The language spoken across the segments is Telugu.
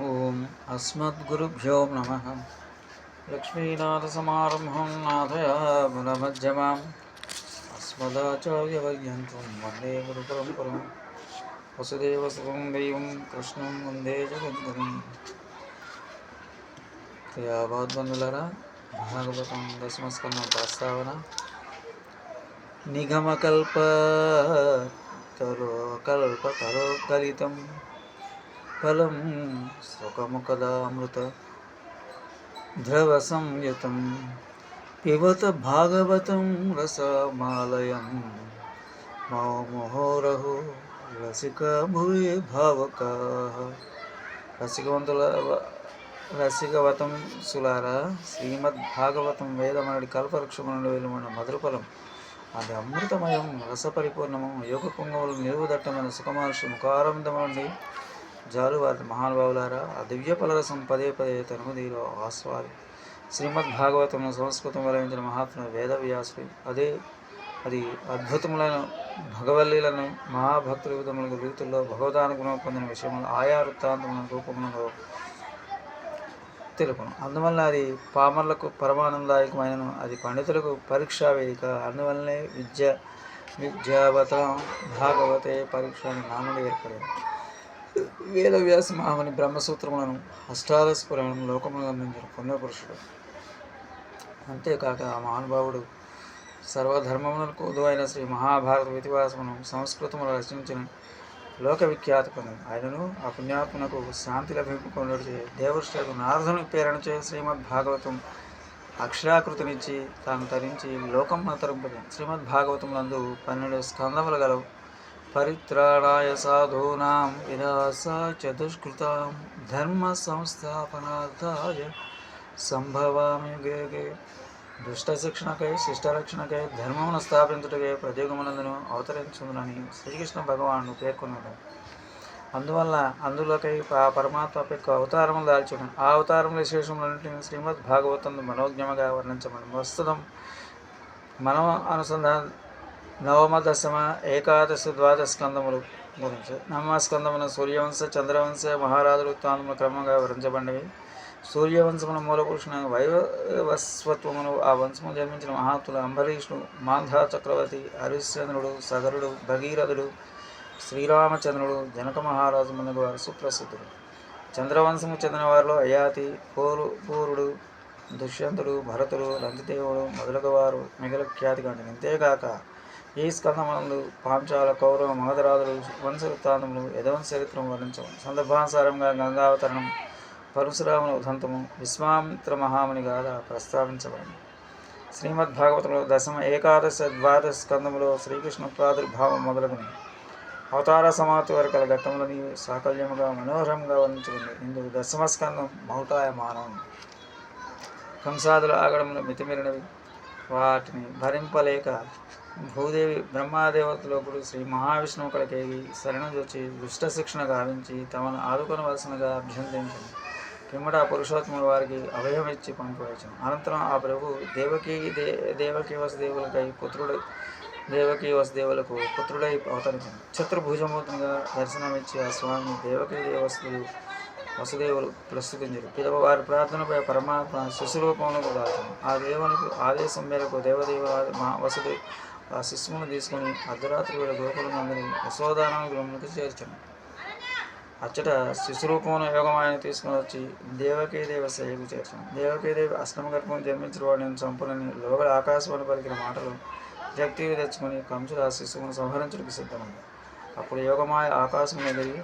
ఓం అస్మద్గురుభ్యో నమ. లక్ష్మీనాథసమారంభం నాథయామునమధ్యమాం అస్మదాచార్యవర్యంతం వందే గురుపరంపరం. వసుదేవసుతం దైవం కృష్ణం వందే జగద్గురుం. యావద్బంధులరా భాగవతం దశమస్కందం ప్రస్తావన. నిగమకల్ప తరో కల్ప ఫలం సుఖము ఫలం సుఖముఖదామృత ద్రవ సంయుతం పిబత భాగవతం రసమాలయం మోహోరహో రసిక భూయ భావక. రసికవంతుల రసికవతం సులారా శ్రీమద్ భాగవతం వేదమనుడి కల్పవృక్షము నుండి వెలువడిన మధురఫలం. అది అమృతమయం రసపరిపూర్ణము యోగ కుంగములు నిలువుదట్టమైన సుఖమహర్షి ముఖారంధమండి నుండి జాలువారి మహానుభావులారా ఆ దివ్య ఫలరసం పదే పదే తనుమదిలో ఆస్వాది. శ్రీమద్ భాగవతము సంస్కృతం వలయించిన మహాత్మ వేదవ్యాసుడు అదే అది అద్భుతములైన భగవల్లీలను మహాభక్తుల విధములకు రీతుల్లో భగవదానుగుణం పొందిన విషయములు ఆయా వృత్తాంతముల రూపములలో తెలుపును. అందువల్ల అది పామర్లకు పరమానందాయకమైనను అది పండితులకు పరీక్షా వేదిక. అందువల్లనే విద్య విద్యావత భాగవతే పరీక్ష అని నానుడు ఏర్పడింది. వేదవ్యాస మహాముని బ్రహ్మసూత్రములను అష్టాదశ పురాణం లోకములను అందించిన పుణ్యపురుషుడు. అంతేకాక ఆ మహానుభావుడు సర్వధర్మములకు ఉదువైన శ్రీ మహాభారత ఇతిహాసమును సంస్కృతములు రచించిన లోక విఖ్యాత పొందింది ఆయనను ఆ పుణ్యాత్మకు శాంతి లభింపుకొనడిచే దేవృష్ఠకు నారదుని ప్రేరణచే శ్రీమద్ భాగవతం అక్షరాకృతినిచ్చి తాను తరించి లోకం తరింపది శ్రీమద్ భాగవతములందు పన్నెండు స్కందములు గలవు. పరిత్రాణాయ సాధూనాం వినాశ దుష్కృతాం ధర్మ సంస్థాపనార్థాయ సంభవామి యుగే దుష్ట శిక్షణకై శిష్ట రక్షణకై ధర్మమును స్థాపించుటకై ప్రత్యేకమునందును అవతరించుందని శ్రీకృష్ణ భగవానుడు పేర్కొన్నాడు. అందువల్ల అందులోకై ఆ పరమాత్మ యొక్క అవతారములు దాల్చడం ఆ అవతారముల విశేషములన్నింటినీ శ్రీమద్ భాగవతం మనోజ్ఞముగా వర్ణించబడి ప్రస్తుతం మనం అనుసంధానం నవమ దశమ ఏకాదశ ద్వాదశ స్కందములు గురించి నవమస్కందమున సూర్యవంశ చంద్రవంశ మహారాజులు తాను క్రమంగా వివరించబడినవి సూర్యవంశమున మూలపురుషుని వైవస్వత్వమును ఆ వంశము జన్మించిన మహాత్ములు అంబరీషుడు మాంధా చక్రవర్తి హరిశ్చంద్రుడు సగరుడు భగీరథుడు శ్రీరామచంద్రుడు జనక మహారాజు ముందు వారు సుప్రసిద్ధుడు చంద్రవంశము చెందిన వారిలో అయాతి పూరు పూరుడు దుష్యంతుడు భరతుడు రంతిదేవుడు మొదలగవారు మిగిలిన మిగల ఖ్యాతి కంటే అంతేగాక ఈ స్కందములు పాంచాల కౌరవ మగధరాజులు వంశవృత్తాంతములు యదవంశ చరిత్రము వర్ణించము సందర్భానుసారంగా గంగావతరణం పరశురాముల ఉదంతము విశ్వామిత్ర మహాముని గాథ ప్రస్తావించబడింది. శ్రీమద్ భాగవతంలో దశమ ఏకాదశ ద్వాదశ స్కందములో శ్రీకృష్ణ ప్రాదుర్భావం మొదలగుని అవతార సమాప్తి వరకల గల ఘట్టములని సాకల్యముగా మనోహరంగా వర్ణించబడింది ఇందుకు దశమ స్కందం మౌటాయమానం కంసాదుల ఆగడములు మితిమీరినవి. వాటిని భరింపలేక భూదేవి బ్రహ్మాదేవతలోకుడు శ్రీ మహావిష్ణువు కలకేగి శరణజొచ్చి దుష్ట శిక్షణ గావించి తమను ఆదుకొనవలసినగా అభ్యర్థించింది. పిమ్మట పురుషోత్తముడు వారికి అభయం ఇచ్చి పంపవచ్చును అనంతరం ఆ ప్రభు దేవకీ దే దేవకి వసుదేవులకై పుత్రుడు దేవకీ వసుదేవులకు పుత్రుడై అవతరించింది చతుర్భుజమూర్తిగా దర్శనమిచ్చి ఆ స్వామి దేవకీ దేవస్థులు వసుదేవులు ప్రస్తుతించారు పిదవ వారి ప్రార్థనపై పరమాత్మ శిశురూపంలో దాచాను ఆ దేవునికి ఆదేశం మేరకు దేవదేవ మా వసుదేవ్ ఆ శిశువును తీసుకుని అర్ధరాత్రి వేళ గోకులం అందరి యశోదానం గృహములకు చేర్చాను. అచ్చట శిశురూపమును యోగమాయని తీసుకుని వచ్చి దేవకీదేవి సేవకు చేర్చాను. దేవకీదేవి అష్టమ గర్భం జన్మించిన వాడిని చంపునని లోగల ఆకాశవాణి పలికిన మాటలు జక్తివి తెచ్చుకొని కంసుడు ఆ శిశువును సంహరించడానికి సిద్ధమైంది. అప్పుడు యోగమాయ ఆకాశం ఎదిరి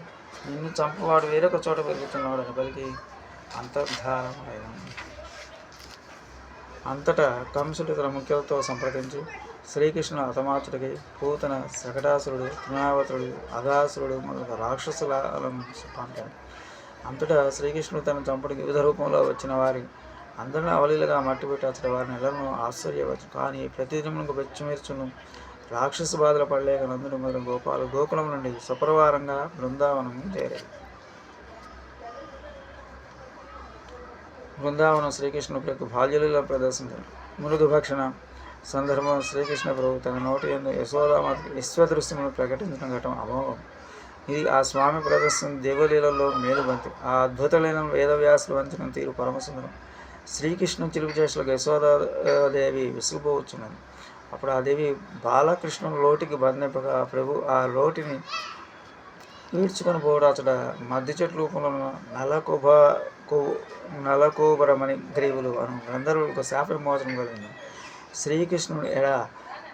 నిన్ను చంపవాడు వేరొక చోట పెరుగుతున్నాడు అని పలికి అంతర్ధారమైన అంతటా కంసుడు తన ముఖ్యులతో సంప్రదించి శ్రీకృష్ణుడు హతమార్చుడికి పూతన శకటాసురుడు తృణావతుడు అగాసురుడు మొదలగు రాక్షసులను పంపాడు అంతటా శ్రీకృష్ణుడు తన చంపుడికి వివిధ రూపంలో వచ్చిన వారి అందరిని అవలీలుగా మట్టిపెట్టి అతడి వారిని ఎలను ఆశ్చర్యవచ్చు కానీ ప్రతి దినములకు వెచ్చమీర్చును రాక్షస బాధలు పడలేక నందుడు మొదలు గోపాలు గోకులం నుండి సుప్రవారంగా బృందావనం చేరారు బృందావనం శ్రీకృష్ణుడు యొక్క బాల్యలీల ప్రదర్శించారు మురుగు భక్షణ సందర్భం శ్రీకృష్ణ ప్రభు తన నోటి ఎందు యశోదామాతకి విశ్వదృశ్యమును ప్రకటించిన ఘటం అమోఘం. ఇది ఆ స్వామి ప్రదర్శన దేవలీలలో మేలుబంతి ఆ అద్భుతమైన వేదవ్యాసులు వంచిన తీరు పరమసుందరం. శ్రీకృష్ణ చిలుపు చేసిన యశోదాదేవి విసుగుపోవచ్చున్నది అప్పుడు ఆ దేవి బాలకృష్ణుని లోటికి బంధింపగా ఆ ప్రభు ఆ లోటిని ఈడ్చుకొని పోవడం అతడ మద్ది చెట్ల రూపంలో నలకుభ కు కో గ్రీవులు అను గంధర్వులకు శాప విమోచనం కలిగింది. శ్రీకృష్ణుడు ఎడ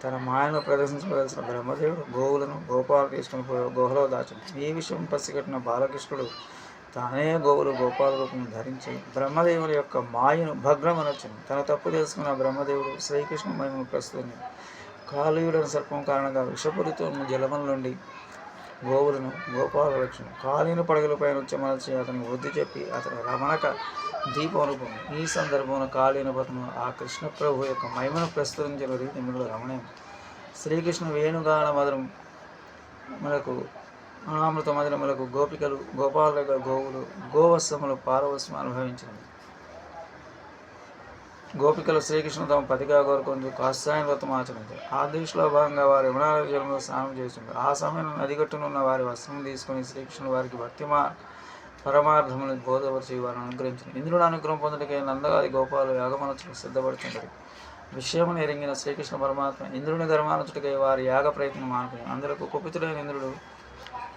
తన మాయను ప్రదర్శించవలసిన బ్రహ్మదేవుడు గోవులను గోపాలు తీసుకుని పోయి గుహలో ఈ విషయం పసిగట్టిన బాలకృష్ణుడు తానే గోవులు గోపాల రూపం ధరించి బ్రహ్మదేవుని యొక్క మాయను భగ్నమనొచ్చింది తన తప్పు తెలుసుకున్న బ్రహ్మదేవుడు శ్రీకృష్ణ మహిమను ప్రస్తుతం కాలుయుడని సర్పం కారణంగా విషపూరితం ఉన్న జలముల నుండి గోవులను గోపాల కాలిన కాళీన పడగలపై మనసి అతనికి వృద్ధి చెప్పి అతని రమణక దీపం ఈ సందర్భంలో కాళీన పతను ఆ కృష్ణ ప్రభు యొక్క మహిమను ప్రస్తుతించిన రీతి మిగులు రమణీయం శ్రీకృష్ణ వేణుగాన మధురం మనకు అనామృత మధురములకు గోపికలు గోపాలుగా గోవులు గోవత్సములు పారవస్వం అనుభవించినవి. గోపికలు శ్రీకృష్ణ తమ పతిగా కోరుకొని కాస్తాయన వ్రతం ఆచరించారు. ఆ దీక్షలో భాగంగా వారు యమునాల జలంలో స్నానం చేస్తుంటారు. ఆ సమయంలో నదిగట్టునున్న వారి వస్త్రం తీసుకొని శ్రీకృష్ణుడు వారికి భక్తిమా పరమార్థములు బోధపరిచి వారిని అనుగ్రహించింది ఇంద్రుడు అనుగ్రహం పొందటకే నందగారి గోపాలు యాగమనచులు సిద్ధపడుతుంటారు. విషయమును ఎరింగిన శ్రీకృష్ణ పరమాత్మ ఇంద్రుని ధర్మానుచుడికై వారి యాగ ప్రయత్నం మానుకుని అందరకు కుపితుడైన ఇంద్రుడు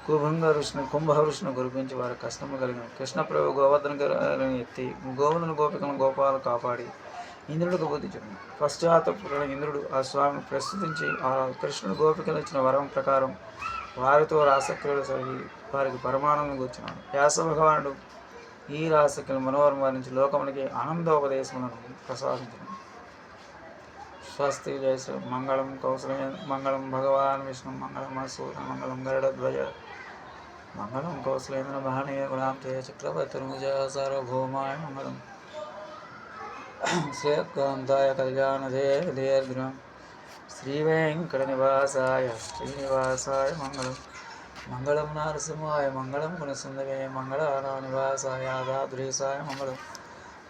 కుభంగ ఋషిని కుంభ ఋషిని గురిపించి వారి కష్టము కలిగిన కృష్ణప్రభు గోవర్ధన గారిని ఎత్తి గోవులను గోపికలను గోపాలు కాపాడి ఇంద్రుడికి బుద్ధి చెప్పిన పశ్చాత్తపుడైన ఇంద్రుడు ఆ స్వామిని ప్రస్తుతించి ఆ కృష్ణుడు గోపికలు ఇచ్చిన వరం ప్రకారం వారితో రాసక్రియలు సరిగి వారికి పరమానందం కూర్చున్నాడు వ్యాస భగవానుడు ఈ రాసక్రియలు మనోహరం వారించి లోకమునికి ఆనందోపదేశములను ప్రసాదించడం. స్వస్తి జయ మంగళం కౌశల మంగళం భగవాన్ విష్ణు మంగళం సూర్య మంగళం గరుడధ్వజ మంగళం కౌశలేంద్ర మహనీయ గుణాం తేజ చక్రవర్తి సార్వభౌమాయ మంగళం. శ్రీకాంతాయ కళ్యాణదేర్గ్రం శ్రీవేంకటనివాసాయ శ్రీనివాసాయ మంగళం మంగళం నరసింహాయ మంగళం గుణసుందరే మంగళానివాసాయ యాదాద్రీసాయ మంగళం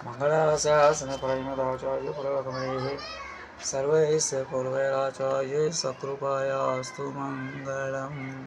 మంగళాశాసన పరిమదాచార్య పురోగమై సర్వైः పూర్వైరాచార్య సకృపాయాస్తు మంగళం